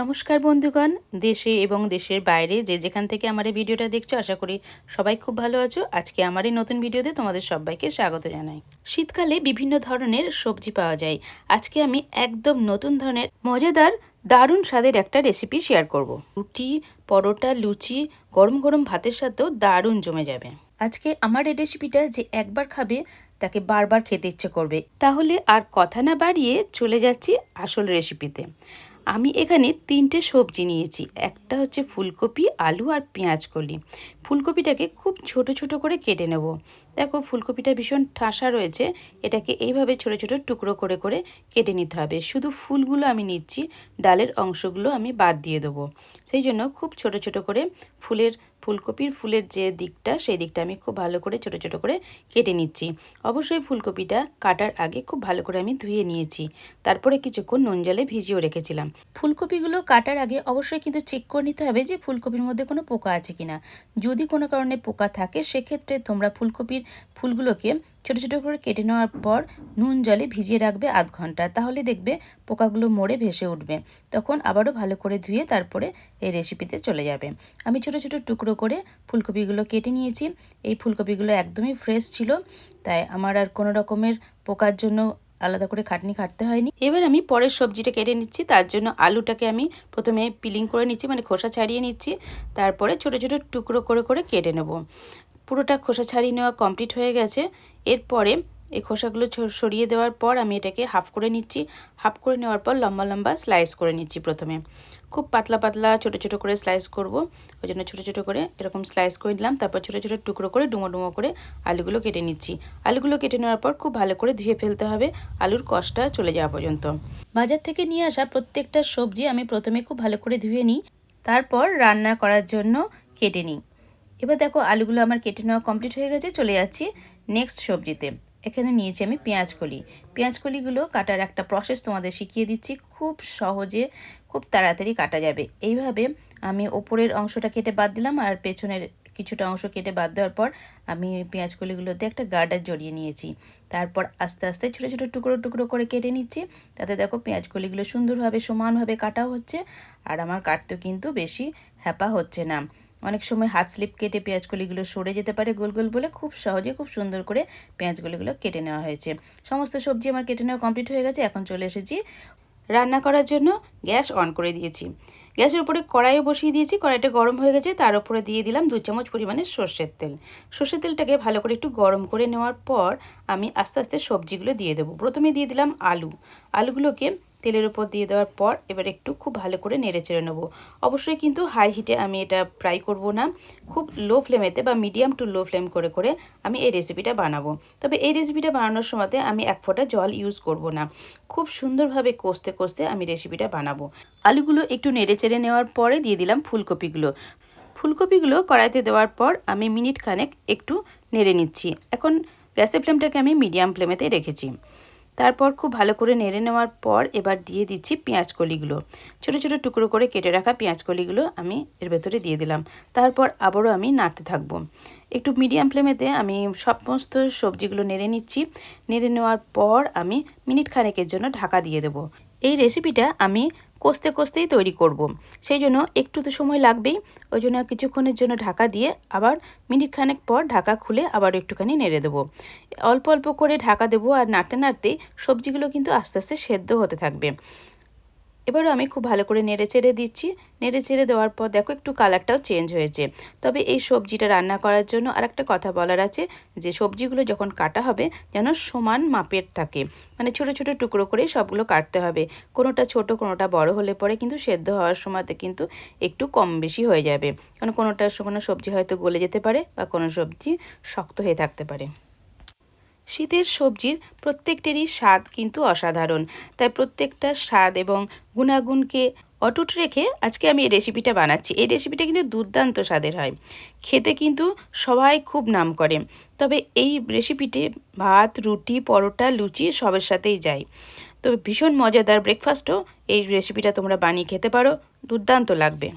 নমস্কার বন্ধুগণ, দেশে এবং দেশের বাইরে যে যেখান থেকে আমার এই ভিডিওটা দেখছ, আশা করি সবাই খুব ভালো আছো। আজকে আমার এই নতুন ভিডিওতে তোমাদের সবাইকে স্বাগত জানাই। শীতকালে বিভিন্ন ধরনের সবজি পাওয়া যায়। আজকে আমি একদম নতুন ধরনের, মজাদার, দারুণ স্বাদের একটা রেসিপি শেয়ার করব। রুটি, পরোটা, লুচি, গরম গরম ভাতের সাথেও দারুণ জমে যাবে। আজকে আমার এই রেসিপিটা যে একবার খাবে, তাকে বারবার খেতে ইচ্ছে করবে। তাহলে আর কথা না বাড়িয়ে চলে যাচ্ছি আসল রেসিপিতে আমি এখানে তিনটে সবজি নিয়েছি। একটা হচ্ছে ফুলকপি, আলু আর পেঁয়াজ কলি। ফুলকপিটাকে খুব ছোট ছোট করে কেটে নেব। দেখো, ফুলকপিটা ভীষণ ঠাসা রয়েছে। এটাকে এইভাবে ছোট ছোট টুকরো করে করে কেটে নিতে হবে। শুধু ফুলগুলো আমি নিচ্ছি, ডালের অংশগুলো আমি বাদ দিয়ে দেবো। সেই জন্য খুব ছোট ছোট করে ফুলের, ফুলকপির ফুলের যে দিকটা, সেই দিকটা আমি খুব ভালো করে ছোট ছোট করে কেটে নিচ্ছি। অবশ্যই ফুলকপিটা কাটার আগে খুব ভালো করে আমি ধুয়ে নিয়েছি। তারপরে কিছুক্ষণ নুন জলে ভিজিয়েও রেখেছিলাম। ফুলকপিগুলো কাটার আগে অবশ্যই কিন্তু চেক করে নিতে হবে যে ফুলকপির মধ্যে কোনো পোকা আছে কিনা। যদি কোনো কারণে পোকা থাকে, সেক্ষেত্রে তোমরা ফুলকপির ফুলগুলোকে ছোটো ছোটো করে কেটে নেওয়ার পর নুন জলে ভিজিয়ে রাখবে আধ ঘণ্টা। তাহলে দেখবে পোকাগুলো মরে ভেসে উঠবে। তখন আবারও ভালো করে ধুয়ে তারপরে এই রেসিপিতে চলে যাবে। আমি ছোটো ছোটো টুকরো করে ফুলকপিগুলো কেটে নিয়েছি। এই ফুলকপিগুলো একদমই ফ্রেশ ছিল, তাই আমার আর কোনো রকমের পোকার জন্য আলাদা করে খাটনি খাটতে হয়নি। এবার আমি পরের সবজিটা কেটে নিচ্ছি। তার জন্য আলুটাকে আমি প্রথমে পিলিং করে নিচ্ছি মানে খোসা ছাড়িয়ে নিচ্ছি। তারপরে ছোট ছোট টুকরো করে করে কেটে নেব। পুরোটা খোসা ছাড়িয়ে নেওয়া কমপ্লিট হয়ে গেছে। এরপরে এই খোসাগুলো সরিয়ে দেওয়ার পর আমি এটাকে হাফ করে নিচ্ছি। হাফ করে নেওয়ার পর লম্বা লম্বা স্লাইস করে নিচ্ছি প্রথমে। খুব পাতলা পাতলা ছোট ছোট করে স্লাইস করব। ওই জন্য ছোটো ছোটো করে এরকম স্লাইস করে নিলাম। তারপর ছোটো ছোটো টুকরো করে ডুমো ডুমো করে আলুগুলো কেটে নিচ্ছি। আলুগুলো কেটে নেওয়ার পর খুব ভালো করে ধুয়ে ফেলতে হবে। আলুর কষটা চলে যাওয়া পর্যন্ত। বাজার থেকে নিয়ে আসা প্রত্যেকটা সবজি আমি প্রথমে খুব ভালো করে ধুয়ে নিই। তারপর রান্না করার জন্য কেটে নিই। এবার দেখো আলুগুলো আমার কেটে নেওয়া কমপ্লিট হয়ে গেছে, চলে যাচ্ছি নেক্সট সবজিতে। এখানে নিয়েছি আমি পেঁয়াজ কলি। পেঁয়াজ কলিগুলো কাটার একটা প্রসেস তোমাদের শিখিয়ে দিচ্ছি, খুব সহজে খুব তাড়াতাড়ি কাটা যাবে। এইভাবে আমি ওপরের অংশটা কেটে বাদ দিলাম আর পেছনের কিছুটা অংশ কেটে বাদ দেওয়ার পর আমি পেঁয়াজ কলিগুলোতে একটা গার্ডার জড়িয়ে নিয়েছি। তারপর আস্তে আস্তে ছোটো ছোটো টুকরো টুকরো করে কেটে নিচ্ছি। তাতে দেখো পেঁয়াজ কলিগুলো সুন্দরভাবে সমানভাবে কাটাও হচ্ছে আর আমার কাটতেও কিন্তু বেশি হ্যাপা হচ্ছে না। অনেক সময় হাত স্লিপ কেটে পেঁয়াজকলিগুলো সরে যেতে পারে গোল গোল বলে খুব সহজে খুব সুন্দর করে পেঁয়াজকলিগুলো কেটে নেওয়া হয়েছে। সমস্ত সবজি আমার কেটে নেওয়া কমপ্লিট হয়ে গেছে, এখন চলে এসেছি রান্না করার জন্য গ্যাস অন করে দিয়েছি। গ্যাসের উপরে কড়াইও বসিয়ে দিয়েছি, কড়াইটা গরম হয়ে গেছে, তার উপরে দিয়ে দিলাম দু চামচ পরিমাণে সর্ষের তেল। সর্ষের তেলটাকে ভালো করে একটু গরম করে নেওয়ার পর আমি আস্তে আস্তে সবজিগুলো দিয়ে দেবো। প্রথমে দিয়ে দিলাম আলু। আলুগুলোকে তেলের উপর দিয়ে দেওয়ার পর এবার একটু খুব ভালো করে নেড়ে চেড়ে নেব। অবশ্যই কিন্তু হাই হিটে আমি এটা ফ্রাই করব না। খুব লো ফ্লেমেতে বা মিডিয়াম টু লো ফ্লেম করে করে আমি এই রেসিপিটা বানাবো। তবে এই রেসিপিটা বানানোর সময়তে আমি এক ফোঁটা জল ইউজ করব না। খুব সুন্দরভাবে কষতে কষতে আমি রেসিপিটা বানাবো। আলুগুলো একটু নেড়ে চেড়ে নেওয়ার পরে দিয়ে দিলাম ফুলকপিগুলো। ফুলকপিগুলো কড়াইতে দেওয়ার পর আমি মিনিট খানেক একটু নেড়ে নিচ্ছি। এখন গ্যাসের ফ্লেমটাকে আমি মিডিয়াম ফ্লেমেতে রেখেছি। তারপর খুব ভালো করে নেড়ে নেওয়ার পর এবার দিয়ে দিচ্ছি পেঁয়াজ কলিগুলো। ছোটো ছোটো টুকরো করে কেটে রাখা পেঁয়াজ কলিগুলো আমি এর ভেতরে দিয়ে দিলাম। তারপর আবারও আমি নাড়তে থাকব। একটু মিডিয়াম ফ্লেমেতে আমি সমস্ত সবজিগুলো নেড়ে নিচ্ছি। নেড়ে নেওয়ার পর আমি মিনিট খানেকের জন্য ঢাকা দিয়ে দেবো। এই রেসিপিটা আমি কষতে কষতেই তৈরি করব। সেই জন্য একটু তো সময় লাগবেই। ওই জন্য কিছুক্ষণের জন্য ঢাকা দিয়ে আবার মিনিট খানেক পর ঢাকা খুলে আবার একটুখানি নেড়ে দেবো। অল্প অল্প করে ঢাকা দেবো আর নাড়তে নাড়তেই সবজিগুলো কিন্তু আস্তে আস্তে সেদ্ধ হতে থাকবে। এবারও আমি খুব ভালো করে নেড়ে চেড়ে দিচ্ছি। নেড়ে চেড়ে দেওয়ার পর দেখো একটু কালারটাও চেঞ্জ হয়েছে। তবে এই সবজিটা রান্না করার জন্য আর একটা কথা বলার আছে, যে সবজিগুলো যখন কাটা হবে যেন সমান মাপের থাকে। মানে ছোট ছোট টুকরো করে সবগুলো কাটতে হবে। কোনোটা ছোট, কোনোটা বড় হলে পরে কিন্তু সেদ্ধ হওয়ার সময়তে কিন্তু একটু কম বেশি হয়ে যাবে। কারণ কোনোটা কোনো সবজি হয়তো গলে যেতে পারে বা কোনো সবজি শক্ত হয়ে থাকতে পারে। শীতের সবজির প্রত্যেকটিরই স্বাদ কিন্তু অসাধারণ। তাই প্রত্যেকটা স্বাদ এবং গুণাগুণকে অটুট রেখে আজকে আমি এই রেসিপিটা বানাচ্ছি। এই রেসিপিটা কিন্তু দুর্দান্ত স্বাদের হয়। খেতে কিন্তু সবাই খুব নাম করে। তবে এই রেসিপিটি ভাত, রুটি, পরোটা, লুচি সবের সাথেই যায়। তো ভীষণ মজাদার ব্রেকফাস্টও এই রেসিপিটা তোমরা বানিয়ে খেতে পারো। দুর্দান্ত লাগবে।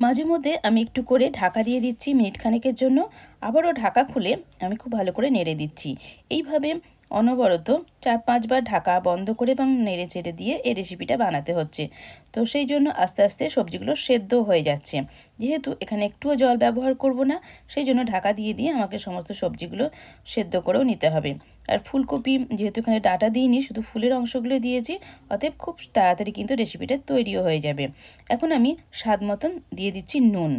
মাঝে মধ্যে আমি একটু করে ঢাকা দিয়ে দিচ্ছি মিনিট খানেকের জন্য। আবারও ঢাকা খুলে আমি খুব ভালো করে নেড়ে দিচ্ছি। এইভাবে অনবরত চার পাঁচবার ঢাকা বন্ধ করে এবং নেড়ে চেড়ে দিয়ে এই রেসিপিটা বানাতে হচ্ছে। তো সেই জন্য আস্তে আস্তে সবজিগুলো সেদ্ধ হয়ে যাচ্ছে। যেহেতু এখানে একটুও জল ব্যবহার করব না, সেই জন্য ঢাকা দিয়ে দিয়ে আমাকে সমস্ত সবজিগুলো সেদ্ধ করেও নিতে হবে। আর ফুলকপি, যেহেতু এখানে ডাটা দিইনি, শুধু ফুলের অংশগুলো দিয়েছি, অতএব খুব তাড়াতাড়ি কিন্তু রেসিপিটা তৈরিও হয়ে যাবে। এখন আমি স্বাদ মতন দিয়ে দিচ্ছি নুন।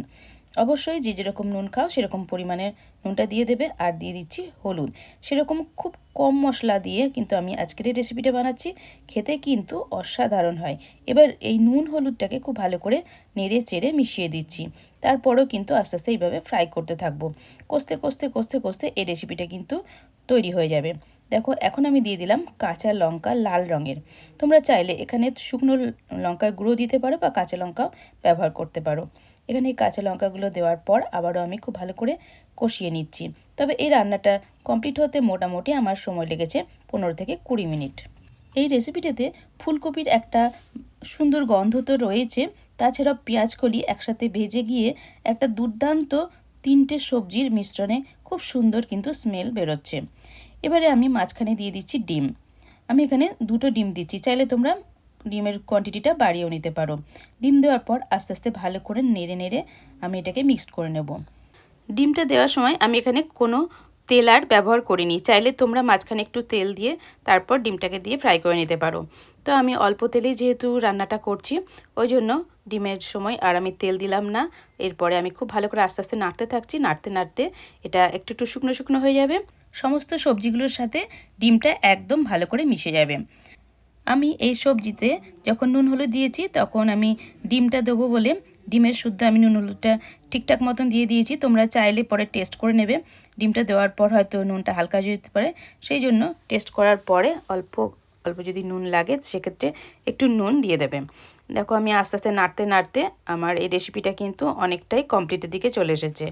অবশ্যই যে যেরকম নুন খাও, সেরকম পরিমাণের নুনটা দিয়ে দেবে আর দিয়ে দিচ্ছি হলুদ। সেরকম খুব কম মশলা দিয়ে কিন্তু আমি আজকের এই রেসিপিটা বানাচ্ছি। খেতে কিন্তু অসাধারণ হয়। এবার এই নুন হলুদটাকে খুব ভালো করে নেড়ে চেড়ে মিশিয়ে দিচ্ছি। তারপরেও কিন্তু আস্তে আস্তে এইভাবে ফ্রাই করতে থাকব। কষতে কষতে কষতে কষতে এই রেসিপিটা কিন্তু তৈরি হয়ে যাবে। দেখো, এখন আমি দিয়ে দিলাম কাঁচা লঙ্কা লাল রঙের। তোমরা চাইলে এখানে শুকনো লঙ্কার গুঁড়ো দিতে পারো বা কাঁচা লঙ্কাও ব্যবহার করতে পারো। এখানে এই কাঁচা লঙ্কাগুলো দেওয়ার পর আবারও আমি খুব ভালো করে কষিয়ে নিচ্ছি। তবে এই রান্নাটা কমপ্লিট হতে মোটামুটি আমার সময় লেগেছে পনেরো থেকে কুড়ি মিনিট। এই রেসিপিটাতে ফুলকপির একটা সুন্দর গন্ধ তো রয়েছে, তাছাড়াও পেঁয়াজকলি একসাথে ভেজে গিয়ে একটা দুর্দান্ত তিনটে সবজির মিশ্রণে খুব সুন্দর কিন্তু স্মেল বেরোচ্ছে। এবারে আমি মাঝখানে দিয়ে দিচ্ছি ডিম। আমি এখানে দুটো ডিম দিচ্ছি। চাইলে তোমরা ডিমের কোয়ান্টিটিটা বাড়িয়েও নিতে পারো। ডিম দেওয়ার পর আস্তে আস্তে ভালো করে নেড়ে নেড়ে আমি এটাকে মিক্সড করে নেব। ডিমটা দেওয়ার সময় আমি এখানে কোনো তেল আর ব্যবহার করিনি। চাইলে তোমরা মাঝখানে একটু তেল দিয়ে তারপর ডিমটাকে দিয়ে ফ্রাই করে নিতে পারো। তো আমি অল্প তেলেই যেহেতু রান্নাটা করছি, ওই জন্য ডিমের সময় আর আমি তেল দিলাম না। এরপরে আমি খুব ভালো করে আস্তে আস্তে নাড়তে থাকছি। নাড়তে নাড়তে এটা একটু একটু শুকনো শুকনো হয়ে যাবে। সমস্ত সবজিগুলোর সাথে ডিমটা একদম ভালো করে মিশে যাবে। আমি এই সবজিতে যখন নুন হলুদ দিয়েছি, তখন আমি ডিমটা দেবো বলে ডিমের শুদ্ধ আমি নুন হলুদটা ঠিকঠাক মতন দিয়ে দিয়েছি। তোমরা চাইলে পরে টেস্ট করে নেবে। ডিমটা দেওয়ার পর হয়তো নুনটা হালকা যেতে পারে। সেই জন্য টেস্ট করার পরে অল্প অল্প যদি নুন লাগে, সেক্ষেত্রে একটু নুন দিয়ে দেবে। দেখো আমি আস্তে আস্তে নাড়তে নাড়তে আমার এই রেসিপিটা কিন্তু অনেকটাই কমপ্লিটের দিকে চলে এসেছে।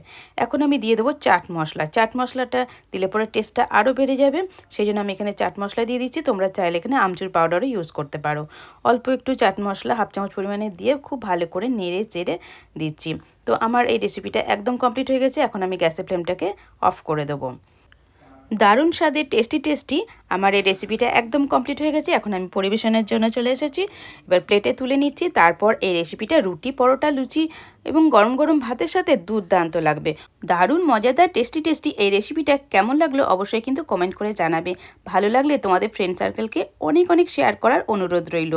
এখন আমি দিয়ে দেবো চাট মশলা। চাট মশলাটা দিলে পরে টেস্টটা আরও বেড়ে যাবে। সেই জন্য আমি এখানে চাট মশলা দিয়ে দিচ্ছি। তোমরা চাইলে এখানে আমচুর পাউডারও ইউজ করতে পারো। অল্প একটু চাট মশলা হাফ চামচ পরিমাণে দিয়ে খুব ভালো করে নেড়ে চেড়ে দিচ্ছি। তো আমার এই রেসিপিটা একদম কমপ্লিট হয়ে গেছে। এখন আমি গ্যাসের ফ্লেমটাকে অফ করে দেবো। দারুণ স্বাদের টেস্টি টেস্টি আমার এই রেসিপিটা একদম কমপ্লিট হয়ে গেছে। এখন আমি পরিবেশনের জন্য চলে এসেছি। এবার প্লেটে তুলে নিচ্ছি, তারপর এই রেসিপিটা রুটি, পরোটা, লুচি এবং গরম গরম ভাতের সাথে দুর্দান্ত লাগবে। দারুণ মজাদার টেস্টি টেস্টি এই রেসিপিটা কেমন লাগল অবশ্যই কিন্তু কমেন্ট করে জানাবে। ভালো লাগলে তোমাদের ফ্রেন্ড সার্কেলকে অনেক অনেক শেয়ার করার অনুরোধ রইল।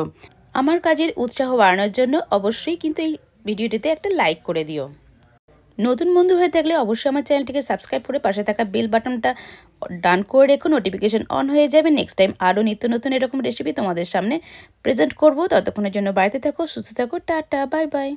আমার কাজের উৎসাহ বাড়ানোর জন্য অবশ্যই কিন্তু এই ভিডিওটিতে একটা লাইক করে দিও। নতুন বন্ধু হয়ে থাকলে অবশ্যই আমার চ্যানেলটিকে সাবস্ক্রাইব করে পাশে থাকা বেল বাটনটা ডান করে রেখো নোটিফিকেশান অন হয়ে যাবে। নেক্সট টাইম আরও নিত্য নতুন এরকম রেসিপি তোমাদের সামনে প্রেজেন্ট করব। ততক্ষণের জন্য বাড়িতে থাকো, সুস্থ থাকো, টাটা বাই বাই